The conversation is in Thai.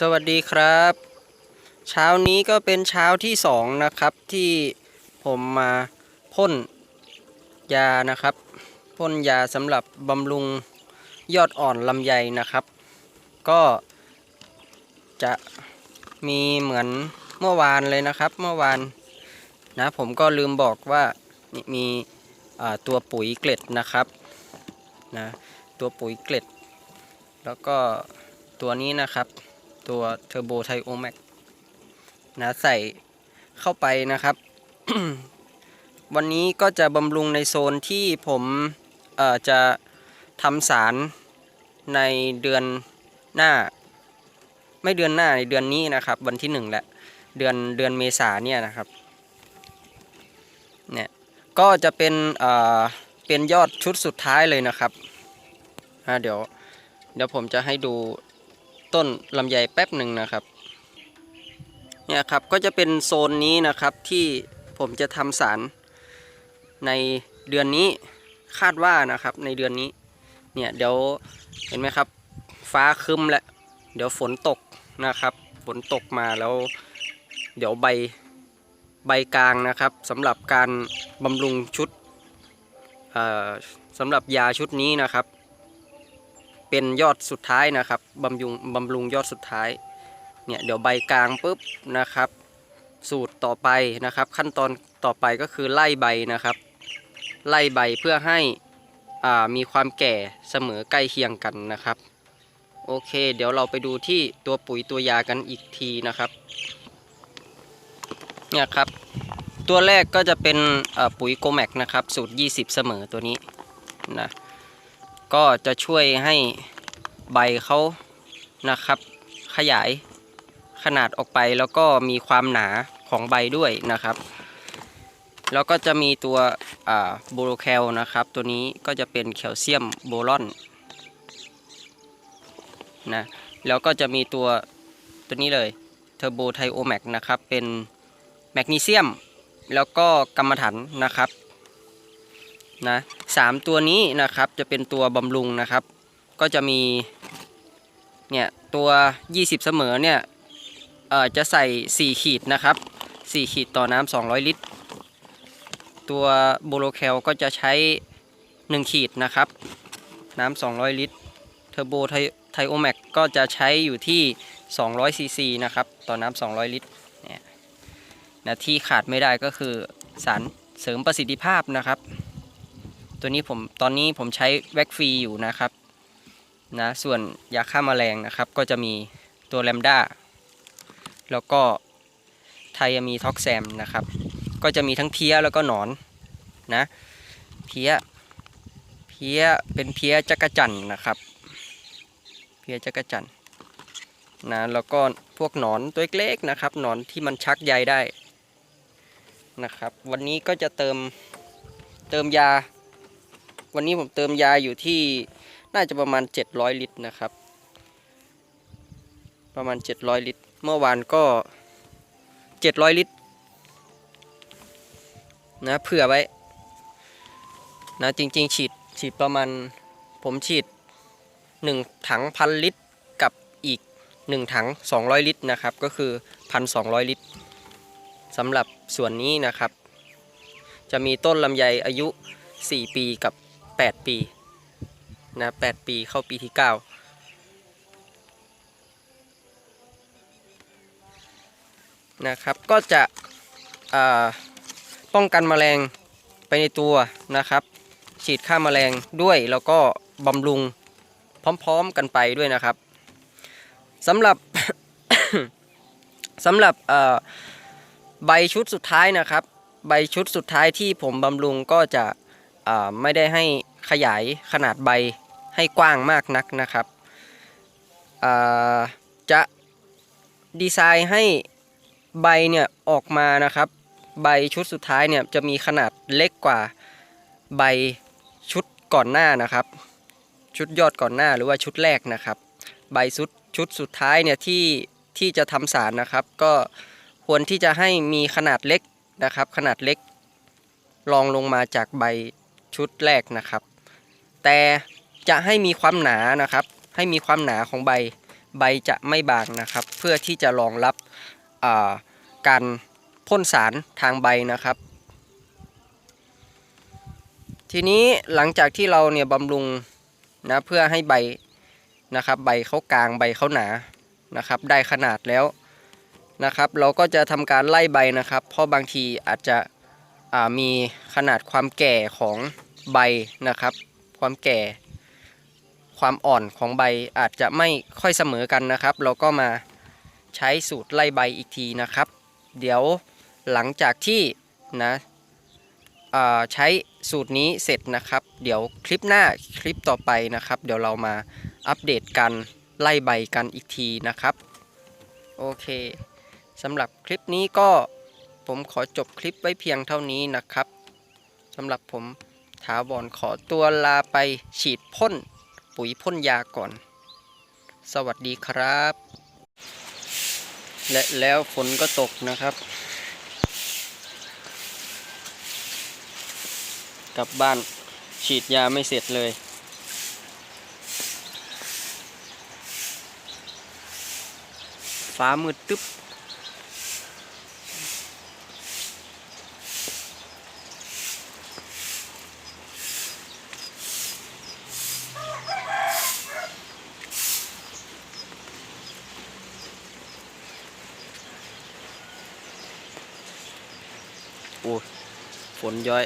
สวัสดีครับ เช้านี้ก็เป็นเช้าที่สองนะครับที่ผมมาพ่นยานะครับพ่นยาสำหรับบำรุงยอดอ่อนลำไยนะครับ ก็จะมีเหมือนเมื่อวานเลยนะครับ เมื่อวานนะผมก็ลืมบอกว่ามีตัวปุ๋ยเกล็ดนะครับนะตัวปุ๋ยเกล็ด แล้วก็ตัวนี้นะครับ ตัวเทอร์โบไทโอแม็กนะใส่เข้าไปนะครับ วันนี้ก็จะบำรุงในโซนที่ผมจะทำสารในเดือนหน้า ไม่เดือนหน้าในเดือนนี้นะครับ วันที่หนึ่งแหละเดือนเดือนเมษาเนี่ยนะครับเนี่ยก็จะเป็นเอ่อเป็นยอดชุดสุดท้ายเลยนะครับเดี๋ยวเดี๋ยวผมจะให้ดู ต้นลำไยแป๊บหนึ่งนะครับเนี่ยครับก็จะเป็นโซนนี้นะครับที่ผมจะทำสารในเดือนนี้คาดว่านะครับในเดือนนี้เนี่ยเดี๋ยวเห็นไหมครับ ฟ้าคึมแล้วเดี๋ยวฝนตกนะครับฝนตกมาแล้ว เดี๋ยวใบใบกลางนะครับสำหรับการบำรุงชุดสำหรับยาชุดนี้นะครับ เป็นยอดสุดท้ายนะครับบำรุงบำรุงยอดสุดท้ายเนี่ยเดี๋ยวใบกลางปุ๊บนะครับ สูตรต่อไปนะครับ ขั้นตอนต่อไปก็คือไล่ใบนะครับ ไล่ใบเพื่อให้อ่ามีความแก่เสมอใกล้เคียงกันนะครับ โอเค เดี๋ยวเราไปดูที่ตัวปุ๋ยตัวยากันอีกทีนะครับเนี่ยครับ ตัวแรกก็จะเป็นปุ๋ยโกแมกนะครับ สูตร 20 เสมอตัวนี้นะ ก็จะช่วยให้ใบเขานะครับ ขยายขนาดออกไปแล้วก็มีความหนาของใบด้วยนะครับ แล้วก็จะมีตัวโบโรแคลนะครับ ตัวนี้ก็จะเป็นแคลเซียมโบรอนนะแล้วก็จะมีตัวตัวนี้เลยเทอร์โบไทโอแมกนะครับเป็นแมกนีเซียม แล้วก็กรรมฐานนะครับ นะสามตัวนี้นะครับจะเป็นตัวบำรุงนะครับ ก็จะมีเนี่ยตัว 20 เสมอเนี่ยเอ่อจะใส่ 4 ขีดนะครับ 4 ขีดต่อน้ำ200 ลิตร ตัวโบโลแคลก็จะใช้ 1 ขีดนะครับ น้ำ200 ลิตรเทอร์โบไทโอแม็กก็จะใช้อยู่ที่ 200 ซีซีนะครับต่อน้ำ200 ลิตรเนี่ยนะที่ขาดไม่ได้ก็คือสารเสริมประสิทธิภาพนะครับ ตัวนี้ผมตอนนี้ผมใช้แว็กฟรีอยู่นะครับนะส่วนยาฆ่ามาแมลงนะครับ ก็จะมีตัวแลมด้าแล้วก็ไทยมีท็อกแซมนะครับ ก็จะมีทั้งเพี้ยแล้วก็หนอนนะเพี้ยเพี้ยเป็นเพี้ยจักรจันนะครับ เพี้ยจักรจันนะแล้วก็พวกหนอนตัวเล็กๆนะครับ หนอนที่มันชักใยได้นะครับ วันนี้ก็จะเติมเติมยา วันนี้ผมเติมยาอยู่ที่น่าจะประมาณ 700 ลิตรนะครับ ประมาณ 700 ลิตร เมื่อวานก็ 700 ลิตร นะเผื่อไว้ นะจริง ๆ ฉีดฉีดประมาณ ผมฉีด 1 ถังพันลิตรกับอีก 1 ถัง 200 ลิตรนะครับ ก็คือ 1,200 ลิตรสำหรับส่วนนี้นะครับ จะมีต้นลำไยอายุ 4 ปีกับ 8 ปีนะ8ปีเข้าปีที่ 9 นะครับ ก็จะป้องกันแมลงไปในตัวนะครับ ฉีดฆ่าแมลงด้วยแล้วก็บำรุงพร้อมๆกันไปด้วยนะครับสำหรับสำหรับใบชุดสุดท้ายนะครับ ใบชุดสุดท้ายที่ผมบำรุงก็จะ ไม่ได้ให้ขยายขนาดใบให้กว้างมากนักนะครับจะดีไซน์ให้ใบเนี่ยออกมานะครับ ใบชุดสุดท้ายเนี่ยจะมีขนาดเล็กกว่าใบชุดก่อนหน้านะครับ ชุดยอดก่อนหน้าหรือว่าชุดแรกนะครับ ใบชุดชุดสุดท้ายเนี่ยที่ที่จะทำสารนะครับ ก็ควรที่จะให้มีขนาดเล็กนะครับ ขนาดเล็กรองลงมาจากใบ ชุดแรกนะครับ แต่จะให้มีความหนานะครับ ให้มีความหนาของใบ ใบจะไม่บางนะครับ เพื่อที่จะรองรับการพ่นสารทางใบนะครับ ทีนี้หลังจากที่เราเนี่ยบำรุงนะเพื่อให้ใบนะครับ ใบเขากลางใบเขาหนานะครับ ได้ขนาดแล้วนะครับ เราก็จะทำการไล่ใบนะครับ เพราะบางทีอาจจะมีขนาดความแก่ของ ใบนะครับ ความแก่ ความอ่อนของใบอาจจะไม่ค่อยเสมอกันนะครับ เราก็มาใช้สูตรไล่ใบอีกทีนะครับ เดี๋ยวหลังจากที่นะใช้สูตรนี้เสร็จนะครับ เดี๋ยวคลิปหน้าคลิปต่อไปนะครับ เดี๋ยวเรามาอัปเดตกันไล่ใบกันอีกทีนะครับ โอเคสำหรับคลิปนี้ก็ผมขอจบคลิปไว้เพียงเท่านี้นะครับสำหรับผม ถาวรขอตัวลาไปฉีดพ่นปุ๋ยพ่นยาก่อน สวัสดีครับ และแล้วฝนก็ตกนะครับ กลับบ้านฉีดยาไม่เสร็จเลยฟ้ามืดตึ๊บ โอ้ฝนย้อย